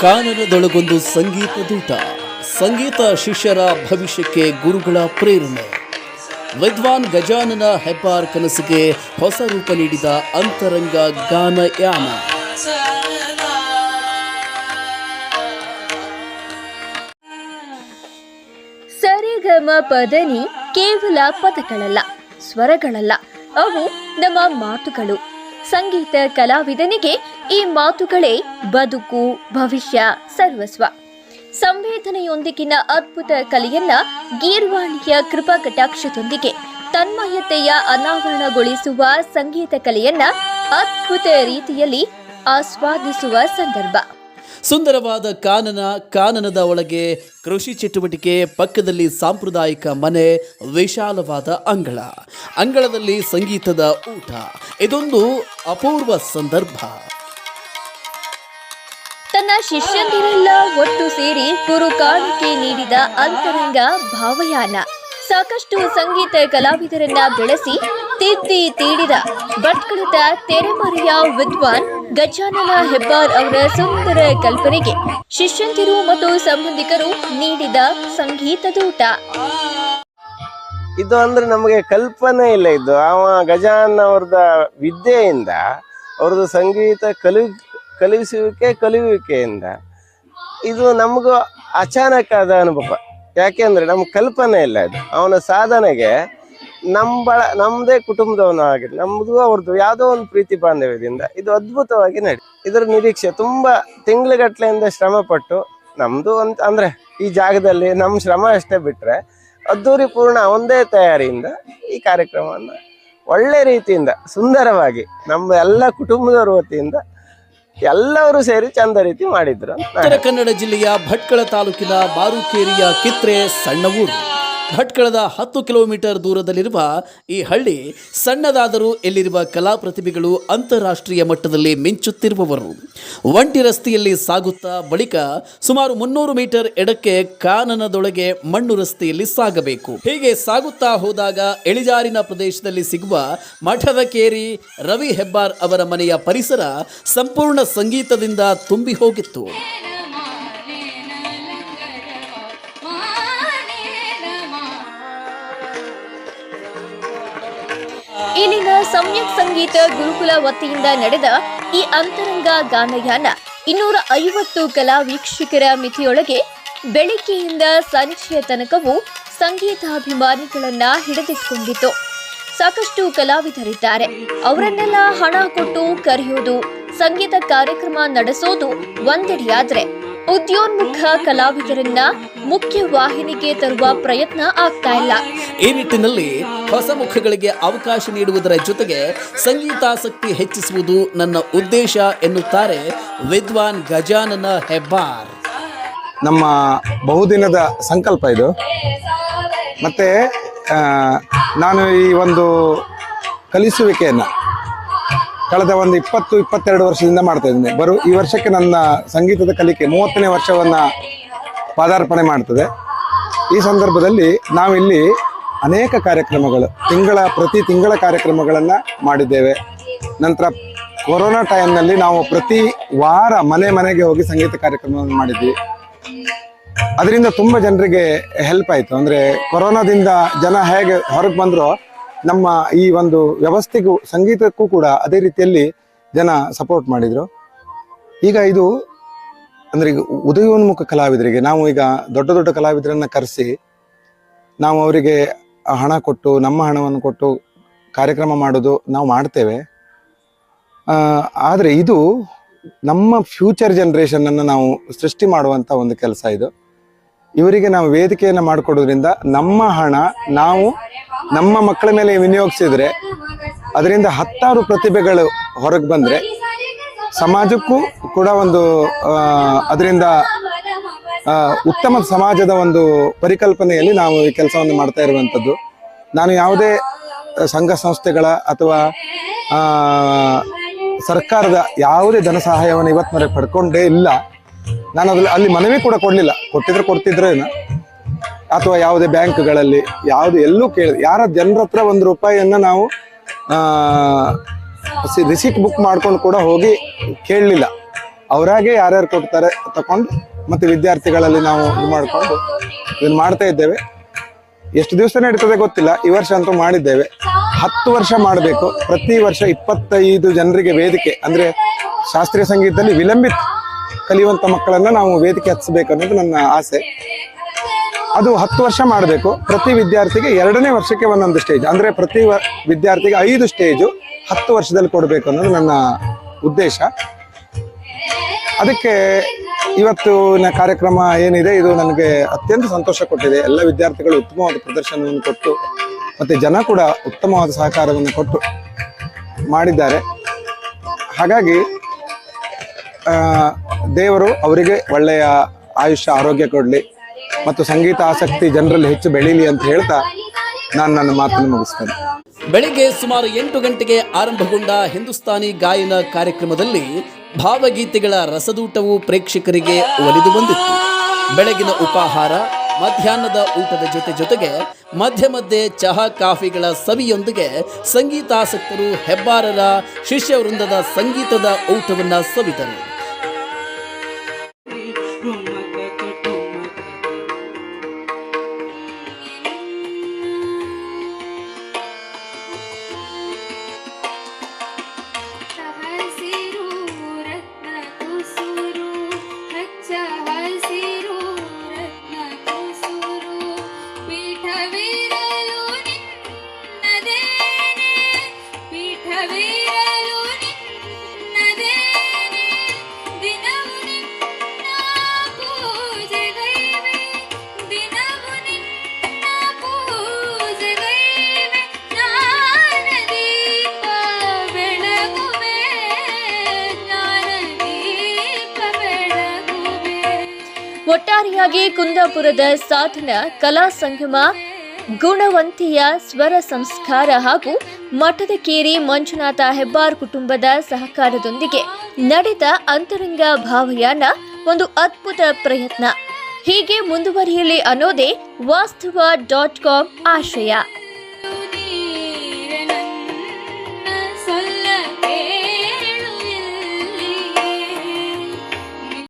ಕಾನನದೊಳಗೊಂದು ಸಂಗೀತ ದೂತ ಸಂಗೀತ ಶಿಷ್ಯರ ಭವಿಷ್ಯಕ್ಕೆ ಗುರುಗಳ ಪ್ರೇರಣೆ. ವಿದ್ವಾನ್ ಗಜಾನನ ಹೆಬ್ಬಾರ್ ಕನಸಿಗೆ ಹೊಸ ರೂಪ ನೀಡಿದ ಅಂತರಂಗ ಗಾನಯಾನ. ಸರಿಗಮ ಪದನಿ ಕೇವಲ ಪದಗಳಲ್ಲ, ಸ್ವರಗಳಲ್ಲ. ಅವು ನಮ್ಮ ಮಾತುಗಳು. ಸಂಗೀತ ಕಲಾವಿದನಿಗೆ ಈ ಮಾತುಗಳೇ ಬದುಕು, ಭವಿಷ್ಯ, ಸರ್ವಸ್ವ. ಸಂವೇದನೆಯೊಂದಿಗಿನ ಅದ್ಭುತ ಕಲೆಯನ್ನ ಗೀರ್ವಾಣಿಯ ಕೃಪಾ ಕಟಾಕ್ಷದೊಂದಿಗೆ ತನ್ಮಯತೆಯ ಅನಾವರಣಗೊಳಿಸುವ ಸಂಗೀತ ಕಲೆಯನ್ನ ಅದ್ಭುತ ರೀತಿಯಲ್ಲಿ ಆಸ್ವಾದಿಸುವ ಸಂದರ್ಭ. ಸುಂದರವಾದ ಕಾನನ, ಕಾನನದ ಒಳಗೆ ಕೃಷಿ ಚಟುವಟಿಕೆ, ಪಕ್ಕದಲ್ಲಿ ಸಾಂಪ್ರದಾಯಿಕ ಮನೆ, ವಿಶಾಲವಾದ ಅಂಗಳ. ಅಂಗಳದಲ್ಲಿ ಸಂಗೀತದ ಊಟ. ಇದೊಂದು ಅಪೂರ್ವ ಸಂದರ್ಭ. ಶಿಷ್ಯಂದಿರೆಲ್ಲ ಒಟ್ಟು ಸೇರಿ ಗುರು ಕಾಣಿಕೆ ನೀಡಿದ ಅಂತರಂಗ ಭಾವಯಾನ. ಸಾಕಷ್ಟು ಸಂಗೀತ ಕಲಾವಿದರನ್ನ ಬೆಳೆಸಿ ತಿದ್ದಿ ತೀಡಿದ ಭಟ್ಕಳದ ತೆರೆಮರೆಯ ವಿದ್ವಾನ್ ಗಜಾನನ ಹೆಬ್ಬಾರ್ ಅವರ ಸುಂದರ ಕಲ್ಪನೆಗೆ ಶಿಷ್ಯಂದಿರು ಮತ್ತು ಸಂಬಂಧಿಕರು ನೀಡಿದ ಸಂಗೀತದೂಟ. ಇದು ಅಂದ್ರೆ ನಮಗೆ ಕಲ್ಪನೆ ಇಲ್ಲ ಇದು. ಅವ ಗಜಾನ್ ಅವ್ರದ ವಿದ್ಯೆಯಿಂದ ಅವ್ರದ್ದು ಸಂಗೀತ ಕಲಿ ಕಲಿಸುವಿಕೆ, ಕಲಿಯುವಿಕೆಯಿಂದ. ಇದು ನಮಗೂ ಅಚಾನಕ್ ಆದ ಅನುಭವ ಯಾಕೆಂದ್ರೆ ನಮ್ಮ ಕಲ್ಪನೆ ಇಲ್ಲ ಇದು. ಅವನ ಸಾಧನೆಗೆ ನಮ್ಮ ಬಳ ನಮ್ಮದೇ ಕುಟುಂಬದವನಾಗಿದೆ ನಮ್ಮದು ಅವ್ರದ್ದು ಯಾವುದೋ ಒಂದು ಪ್ರೀತಿ ಬಾಂಧವ್ಯದಿಂದ ಇದು ಅದ್ಭುತವಾಗಿ ನಡಿ, ಇದರ ನಿರೀಕ್ಷೆ ತುಂಬಾ ತಿಂಗ್ಳುಗಟ್ಲೆಯಿಂದ ಶ್ರಮ ಪಟ್ಟು ನಮ್ದು ಅಂತ ಅಂದ್ರೆ ಈ ಜಾಗದಲ್ಲಿ ನಮ್ಮ ಶ್ರಮ ಅಷ್ಟೇ ಬಿಟ್ಟರೆ ಅದ್ದೂರಿ ಪೂರ್ಣ ಒಂದೇ ತಯಾರಿಯಿಂದ ಈ ಕಾರ್ಯಕ್ರಮವನ್ನು ಒಳ್ಳೆ ರೀತಿಯಿಂದ ಸುಂದರವಾಗಿ ನಮ್ಮ ಎಲ್ಲ ಕುಟುಂಬದವ್ರ ವತಿಯಿಂದ ಎಲ್ಲರೂ ಸೇರಿ ಚಂದ ರೀತಿ ಮಾಡಿದ್ರು ಉತ್ತರ ಕನ್ನಡ ಜಿಲ್ಲೆಯ ಭಟ್ಕಳ ತಾಲೂಕಿನ ಬಾರುಕೇರಿಯ ಕಿತ್ರೆ ಸಣ್ಣ ಊರು ಭಟ್ಕಳದ ಹತ್ತು ಕಿಲೋಮೀಟರ್ ದೂರದಲ್ಲಿರುವ ಈ ಹಳ್ಳಿ ಸಣ್ಣದಾದರೂ ಇಲ್ಲಿರುವ ಕಲಾ ಪ್ರತಿಭೆಗಳು ಅಂತಾರಾಷ್ಟ್ರೀಯ ಮಟ್ಟದಲ್ಲಿ ಮಿಂಚುತ್ತಿರುವವರು. ಒಂಟಿ ರಸ್ತೆಯಲ್ಲಿ ಸಾಗುತ್ತಾ ಬಳಿಕ ಸುಮಾರು ಮುನ್ನೂರು ಮೀಟರ್ ಎಡಕ್ಕೆ ಕಾನನದೊಳಗೆ ಮಣ್ಣು ರಸ್ತೆಯಲ್ಲಿ ಸಾಗಬೇಕು. ಹೀಗೆ ಸಾಗುತ್ತಾ ಹೋದಾಗ ಎಳಿಜಾರಿನ ಪ್ರದೇಶದಲ್ಲಿ ಸಿಗುವ ಮಠದ ಕೇರಿ ರವಿ ಹೆಬ್ಬಾರ್ ಅವರ ಮನೆಯ ಪರಿಸರ ಸಂಪೂರ್ಣ ಸಂಗೀತದಿಂದ ತುಂಬಿ ಹೋಗಿತ್ತು. ಇಲ್ಲಿನ ಸಮ್ಯಕ್ ಸಂಗೀತ ಗುರುಕುಲ ವತಿಯಿಂದ ನಡೆದ ಈ ಅಂತರಂಗ ಗಾನಯಾನ ಇನ್ನೂರ ಐವತ್ತು ಕಲಾ ವೀಕ್ಷಕರ ಮಿತಿಯೊಳಗೆ ಬೆಳಿಗ್ಗೆಯಿಂದ ಸಂಜೆಯ ತನಕವೂ ಸಂಗೀತಾಭಿಮಾನಿಗಳನ್ನ ಹಿಡಿದಿಟ್ಕೊಂಡಿತು ಸಾಕಷ್ಟು ಕಲಾವಿದರಿದ್ದಾರೆ. ಅವರನ್ನೆಲ್ಲ ಹಣ ಕೊಟ್ಟು ಕರೆಯೋದು, ಸಂಗೀತ ಕಾರ್ಯಕ್ರಮ ನಡೆಸೋದು ಒಂದೆಡೆಯಾದ್ರೆ. ಉದ್ಯೋನ್ಮುಖ ಕಲಾವಿದರನ್ನ ಮುಖ್ಯ ವಾಹಿನಿಗೆ ತರುವ ಪ್ರಯತ್ನ ಆಗ್ತಾ ಇಲ್ಲ. ಈ ನಿಟ್ಟಿನಲ್ಲಿ ಹೊಸ ಮುಖಗಳಿಗೆ ಅವಕಾಶ ನೀಡುವುದರ ಜೊತೆಗೆ ಸಂಗೀತಾಸಕ್ತಿ ಹೆಚ್ಚಿಸುವುದು ನನ್ನ ಉದ್ದೇಶ ಎನ್ನುತ್ತಾರೆ ವಿದ್ವಾನ್ ಗಜಾನನ ಹೆಬ್ಬಾರ್. ನಮ್ಮ ಬಹುದಿನದ ಸಂಕಲ್ಪ ಇದು. ಮತ್ತೆ ನಾನು ಈ ಒಂದು ಕಲಿಸುವಿಕೆಯನ್ನು ಕಳೆದ ಒಂದು ಇಪ್ಪತ್ತು, ಇಪ್ಪತ್ತೆರಡು ವರ್ಷದಿಂದ ಮಾಡ್ತಾ ಇದ್ದೇನೆ. ಬರು, ಈ ವರ್ಷಕ್ಕೆ ನನ್ನ ಸಂಗೀತದ ಕಲಿಕೆ ಮೂವತ್ತನೇ ವರ್ಷವನ್ನು ಪಾದಾರ್ಪಣೆ ಮಾಡ್ತದೆ. ಈ ಸಂದರ್ಭದಲ್ಲಿ ನಾವಿಲ್ಲಿ ಅನೇಕ ಕಾರ್ಯಕ್ರಮಗಳು, ತಿಂಗಳ, ಪ್ರತಿ ತಿಂಗಳ ಕಾರ್ಯಕ್ರಮಗಳನ್ನು ಮಾಡಿದ್ದೇವೆ. ನಂತರ ಕೊರೋನಾ ಟೈಮ್ನಲ್ಲಿ ನಾವು ಪ್ರತಿ ವಾರ ಮನೆ ಮನೆಗೆ ಹೋಗಿ ಸಂಗೀತ ಕಾರ್ಯಕ್ರಮವನ್ನು ಮಾಡಿದ್ವಿ. ಅದರಿಂದ ತುಂಬ ಜನರಿಗೆ ಹೆಲ್ಪ್ ಆಯಿತು. ಅಂದರೆ ಕೊರೋನಾದಿಂದ ಜನ ಹೇಗೆ ಹೊರಗೆ ಬಂದರೋ ನಮ್ಮ ಈ ಒಂದು ವ್ಯವಸ್ಥೆಗೂ, ಸಂಗೀತಕ್ಕೂ ಕೂಡ ಅದೇ ರೀತಿಯಲ್ಲಿ ಜನ ಸಪೋರ್ಟ್ ಮಾಡಿದರು. ಈಗ ಇದು ಅಂದರೆ ಈಗ ಉದಯೋನ್ಮುಖ ಕಲಾವಿದರಿಗೆ, ನಾವು ಈಗ ದೊಡ್ಡ ದೊಡ್ಡ ಕಲಾವಿದರನ್ನ ಕರೆಸಿ, ನಾವು ಅವರಿಗೆ ಹಣ ಕೊಟ್ಟು, ನಮ್ಮ ಹಣವನ್ನು ಕೊಟ್ಟು ಕಾರ್ಯಕ್ರಮ ಮಾಡೋದು ನಾವು ಮಾಡ್ತೇವೆ. ಆದರೆ ಇದು ನಮ್ಮ ಫ್ಯೂಚರ್ ಜನ್ರೇಷನನ್ನು ನಾವು ಸೃಷ್ಟಿ ಮಾಡುವಂಥ ಒಂದು ಕೆಲಸ ಇದು. ಇವರಿಗೆ ನಾವು ವೇದಿಕೆಯನ್ನು ಮಾಡಿಕೊಡೋದ್ರಿಂದ ನಮ್ಮ ಹಣ ನಾವು ನಮ್ಮ ಮಕ್ಕಳ ಮೇಲೆ ವಿನಿಯೋಗಿಸಿದ್ರೆ ಅದರಿಂದ ಹತ್ತಾರು ಪ್ರತಿಭೆಗಳು ಹೊರಗೆ ಬಂದರೆ ಸಮಾಜಕ್ಕೂ ಕೂಡ ಒಂದು ಅದರಿಂದ ಉತ್ತಮ ಸಮಾಜದ ಒಂದು ಪರಿಕಲ್ಪನೆಯಲ್ಲಿ ನಾವು ಈ ಕೆಲಸವನ್ನು ಮಾಡ್ತಾ ಇರುವಂಥದ್ದು. ನಾನು ಯಾವುದೇ ಸಂಘ ಸಂಸ್ಥೆಗಳ ಅಥವಾ ಸರ್ಕಾರದ ಯಾವುದೇ ಧನ ಸಹಾಯವನ್ನು ಇವತ್ತಿನವರೆಗೆ ಪಡ್ಕೊಂಡೇ ಇಲ್ಲ. ನಾನು ಅದ್ರಲ್ಲಿ, ಅಲ್ಲಿ ಮನವಿ ಕೂಡ ಕೊಡಲಿಲ್ಲ. ಕೊಟ್ಟಿದ್ರೆ ಕೊಡ್ತಿದ್ರೇನು? ಅಥವಾ ಯಾವುದೇ ಬ್ಯಾಂಕ್ಗಳಲ್ಲಿ ಯಾವುದು ಎಲ್ಲೂ ಕೇಳಿ ಯಾರ ಜನರ ಹತ್ರ ಒಂದು ರೂಪಾಯಿಯನ್ನು ನಾವು ರಿಸೀಟ್ ಬುಕ್ ಮಾಡ್ಕೊಂಡು ಕೂಡ ಹೋಗಿ ಕೇಳಲಿಲ್ಲ. ಅವರಾಗೆ ಯಾರ್ಯಾರು ಕೊಡ್ತಾರೆ ತಕೊಂಡು ಮತ್ತೆ ವಿದ್ಯಾರ್ಥಿಗಳಲ್ಲಿ ನಾವು ಇದು ಮಾಡಿಕೊಂಡು ಇದನ್ನು ಮಾಡ್ತಾ ಇದ್ದೇವೆ. ಎಷ್ಟು ದಿವಸ ನಡೀತದೆ ಗೊತ್ತಿಲ್ಲ. ಈ ವರ್ಷ ಅಂತೂ ಮಾಡಿದ್ದೇವೆ. ಹತ್ತು ವರ್ಷ ಮಾಡಬೇಕು. ಪ್ರತಿ ವರ್ಷ ಇಪ್ಪತ್ತೈದು ಜನರಿಗೆ ವೇದಿಕೆ, ಅಂದರೆ ಶಾಸ್ತ್ರೀಯ ಸಂಗೀತದಲ್ಲಿ ವಿಲಂಬಿತ ಕಲಿಯುವಂಥ ಮಕ್ಕಳನ್ನು ನಾವು ವೇದಿಕೆ ಹಚ್ಚಬೇಕು ಅನ್ನೋದು ನನ್ನ ಆಸೆ. ಅದು ಹತ್ತು ವರ್ಷ ಮಾಡಬೇಕು. ಪ್ರತಿ ವಿದ್ಯಾರ್ಥಿಗೆ ಎರಡನೇ ವರ್ಷಕ್ಕೆ ಒಂದೊಂದು ಸ್ಟೇಜ್ ಅಂದ್ರೆ ಪ್ರತಿ ವಿದ್ಯಾರ್ಥಿಗೆ ಐದು ಸ್ಟೇಜು ಹತ್ತು ವರ್ಷದಲ್ಲಿ ಕೊಡಬೇಕು ಅನ್ನೋದು ನನ್ನ ಉದ್ದೇಶ. ಅದಕ್ಕೆ ಇವತ್ತಿನ ಕಾರ್ಯಕ್ರಮ ಏನಿದೆ, ಇದು ನನಗೆ ಅತ್ಯಂತ ಸಂತೋಷ ಕೊಟ್ಟಿದೆ. ಎಲ್ಲ ವಿದ್ಯಾರ್ಥಿಗಳು ಉತ್ತಮವಾದ ಪ್ರದರ್ಶನವನ್ನು ಕೊಟ್ಟು, ಮತ್ತೆ ಜನ ಕೂಡ ಉತ್ತಮವಾದ ಸಹಕಾರವನ್ನು ಕೊಟ್ಟು ಮಾಡಿದ್ದಾರೆ. ಹಾಗಾಗಿ ದೇವರು ಅವರಿಗೆ ಒಳ್ಳೆಯ ಆಯುಷ್ಯ, ಆರೋಗ್ಯ ಕೊಡಲಿ. ಮತ್ತು ಸಂಗೀತ ಆಸಕ್ತಿ ಜನರಲ್ಲಿ ಹೆಚ್ಚು ಬೆಳೀಲಿ ಅಂತ ಹೇಳ್ತಾ ನಾನು ನನ್ನ ಮಾತನ್ನು ಮುಗಿಸ್ತೇನೆ. ಬೆಳಿಗ್ಗೆ ಸುಮಾರು ಎಂಟು ಗಂಟೆಗೆ ಆರಂಭಗೊಂಡ ಹಿಂದೂಸ್ತಾನಿ ಗಾಯನ ಕಾರ್ಯಕ್ರಮದಲ್ಲಿ ಭಾವಗೀತೆಗಳ ರಸದೂಟವು ಪ್ರೇಕ್ಷಕರಿಗೆ ಒಲಿದು ಬಂದಿತ್ತು. ಬೆಳಗಿನ ಉಪಾಹಾರ, ಮಧ್ಯಾಹ್ನದ ಊಟದ ಜೊತೆ ಜೊತೆಗೆ ಮಧ್ಯ ಮಧ್ಯೆ ಚಹಾ ಕಾಫಿಗಳ ಸವಿಯೊಂದಿಗೆ ಸಂಗೀತಾಸಕ್ತರು ಹೆಬ್ಬಾರರ ಶಿಷ್ಯವೃಂದದ ಸಂಗೀತದ ಊಟವನ್ನು ಸವಿದರು. ಒಟ್ಟಾರೆಯಾಗಿ ಕುಂದಾಪುರದ ಸಾಧನ ಕಲಾ ಸಂಗಮ, ಗುಣವಂತಿಯ ಸ್ವರ ಸಂಸ್ಕಾರ ಹಾಗೂ ಮಠದ ಕೇರಿ ಮಂಜುನಾಥ ಹೆಬ್ಬಾರ್ ಕುಟುಂಬದ ಸಹಕಾರದೊಂದಿಗೆ ನಡೆದ ಅಂತರಂಗ ಭಾವಯಾನ ಒಂದು ಅದ್ಭುತ ಪ್ರಯತ್ನ. ಹೀಗೆ ಮುಂದುವರಿಯಲಿ ಅನ್ನೋದೇ ವಾಸ್ತವ ಡಾಟ್ ಕಾಮ್ ಆಶಯ.